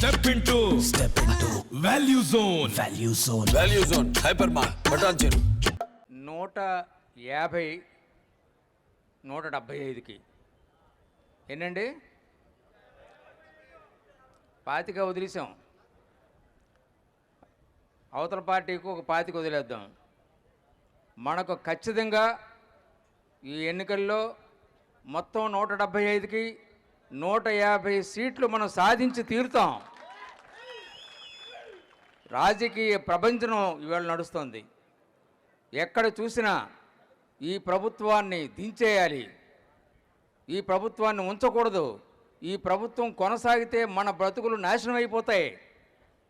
Step into step into value zone value zone value zone hyper మార్ బటాన్ చెరు నూట యాభై నూట డెబ్భై ఐదుకి. ఎన్నండి? పాతిక వదిలేసాం. అవతల పార్టీకి ఒక పాతిక వదిలేద్దాం. మనకు ఖచ్చితంగా ఈ ఎన్నికల్లో మొత్తం నూట డెబ్భై ఐదుకి నూట యాభై సీట్లు మనం సాధించి తీరుతాం. రాజకీయ ప్రపంచం ఇవాళ నడుస్తుంది. ఎక్కడ చూసినా ఈ ప్రభుత్వాన్ని దించేయాలి. ఈ ప్రభుత్వాన్ని ఉంచకూడదు. ఈ ప్రభుత్వం కొనసాగితే మన బ్రతుకులు నాశనం అయిపోతాయి.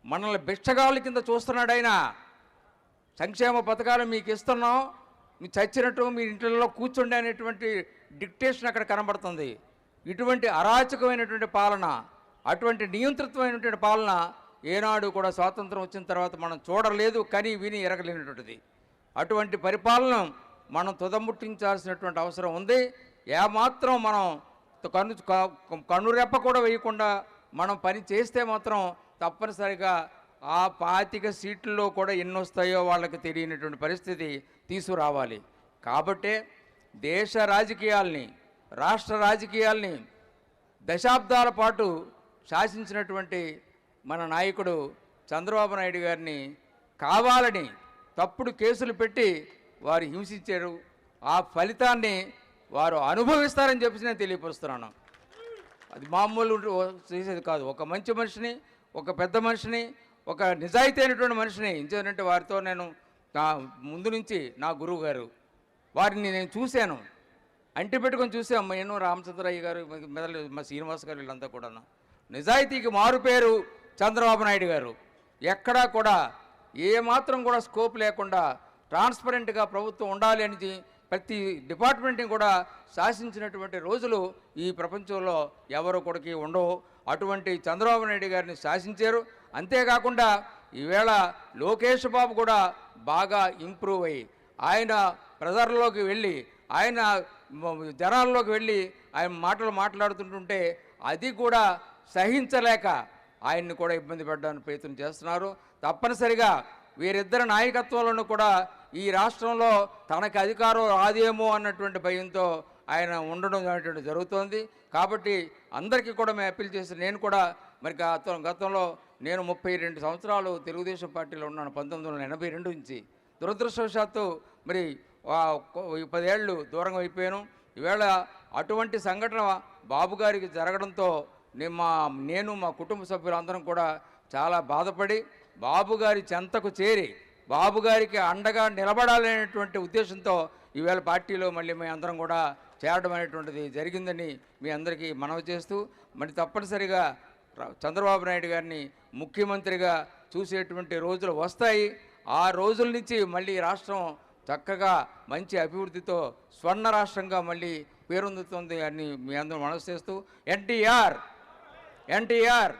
మనల్ని బిచ్చగాళ్ళ కింద చూస్తున్నాడు ఆయన. సంక్షేమ పథకాలు మీకు ఇస్తున్నాం. మీరు చచ్చినట్టు మీ ఇంట్లో కూర్చోండి అనేటువంటి డిక్టేషన్ అక్కడ కనబడుతుంది. ఇటువంటి అరాచకమైనటువంటి పాలన అటువంటి నియంత్రితమైనటువంటి పాలన ఏనాడు కూడా స్వాతంత్రం వచ్చిన తర్వాత మనం చూడలేదు కని విని ఎరగలేనటువంటిది. అటువంటి పరిపాలన మనం తుదముట్టించాల్సినటువంటి అవసరం ఉంది. ఏమాత్రం మనం కన్ను క- కన్నురెప్ప కూడా వేయకుండా మనం పని చేస్తే మాత్రం తప్పనిసరిగా ఆ పాతిక సీట్లలో కూడా ఎన్ని వస్తాయో వాళ్ళకి తెలియనటువంటి పరిస్థితి తీసుకురావాలి. కాబట్టే దేశ రాజకీయాల్ని రాష్ట్ర రాజకీయాల్ని దశాబ్దాల పాటు శాసించినటువంటి మన నాయకుడు చంద్రబాబు నాయుడు గారిని కావాలని తప్పుడు కేసులు పెట్టి వారు హింసించారు. ఆ ఫలితాన్ని వారు అనుభవిస్తారని చెప్పేసి నేను తెలియపరుస్తున్నాను. అది మామూలు చేసేది కాదు. ఒక మంచి మనిషిని ఒక పెద్ద మనిషిని ఒక నిజాయితీ అయినటువంటి మనిషిని ఇంచేదంటే వారితో నేను నా ముందు నుంచి నా గురువు గారు వారిని నేను చూశాను. అంటి పెట్టుకొని చూసాం ఎన్నో రామచంద్రయ్య గారు మెదలు మా శ్రీనివాస్ గారు వీళ్ళంతా కూడా నిజాయితీకి మారు పేరు చంద్రబాబు నాయుడు గారు ఎక్కడా కూడా ఏమాత్రం కూడా స్కోప్ లేకుండా ట్రాన్స్పరెంట్గా ప్రభుత్వం ఉండాలి అనేది ప్రతి డిపార్ట్మెంట్ని కూడా శాసించినటువంటి రోజులు ఈ ప్రపంచంలో ఎవరు కొడుకి ఉండవు. అటువంటి చంద్రబాబు నాయుడు గారిని శాసించారు. అంతేకాకుండా ఈవేళ లోకేష్ బాబు కూడా బాగా ఇంప్రూవ్ అయ్యి ఆయన ప్రజల్లోకి వెళ్ళి ఆయన జనాల్లోకి వెళ్ళి ఆయన మాటలు మాట్లాడుతుంటుంటే అది కూడా సహించలేక ఆయన్ని కూడా ఇబ్బంది పెట్టడానికి ప్రయత్నం చేస్తున్నారు. తప్పనిసరిగా వీరిద్దరి నాయకత్వంలోనూ కూడా ఈ రాష్ట్రంలో తనకి అధికారం రాదేమో అన్నటువంటి భయంతో ఆయన ఉండడం అనేటువంటి జరుగుతోంది. కాబట్టి అందరికీ కూడా మేము అప్పీల్ చేసి నేను కూడా మరి గత గతంలో నేను ముప్పై రెండు సంవత్సరాలు తెలుగుదేశం పార్టీలో ఉన్నాను. పంతొమ్మిది వందల ఎనభై రెండు నుంచి. దురదృష్టవశాత్తు మరి ఈ పదేళ్ళు దూరంగా అయిపోయాను. ఈవేళ అటువంటి సంఘటన బాబు గారికి జరగడంతో నేను మా నేను మా కుటుంబ సభ్యులందరం కూడా చాలా బాధపడి బాబుగారి చెంతకు చేరి బాబుగారికి అండగా నిలబడాలనేటువంటి ఉద్దేశంతో ఈవేళ పార్టీలో మళ్ళీ మేము అందరం కూడా చేరడం అనేటువంటిది జరిగిందని మీ అందరికీ మనవి చేస్తూ మరి తప్పనిసరిగా చంద్రబాబు నాయుడు గారిని ముఖ్యమంత్రిగా చూసేటువంటి రోజులు వస్తాయి. ఆ రోజుల నుంచి మళ్ళీ రాష్ట్రం చక్కగా మంచి అభివృద్ధితో స్వర్ణ రాష్ట్రంగా మళ్ళీ పేరొందుతుంది అని మీ అందరూ మనసు చేస్తూ ఎన్టీఆర్ ఎన్టీఆర్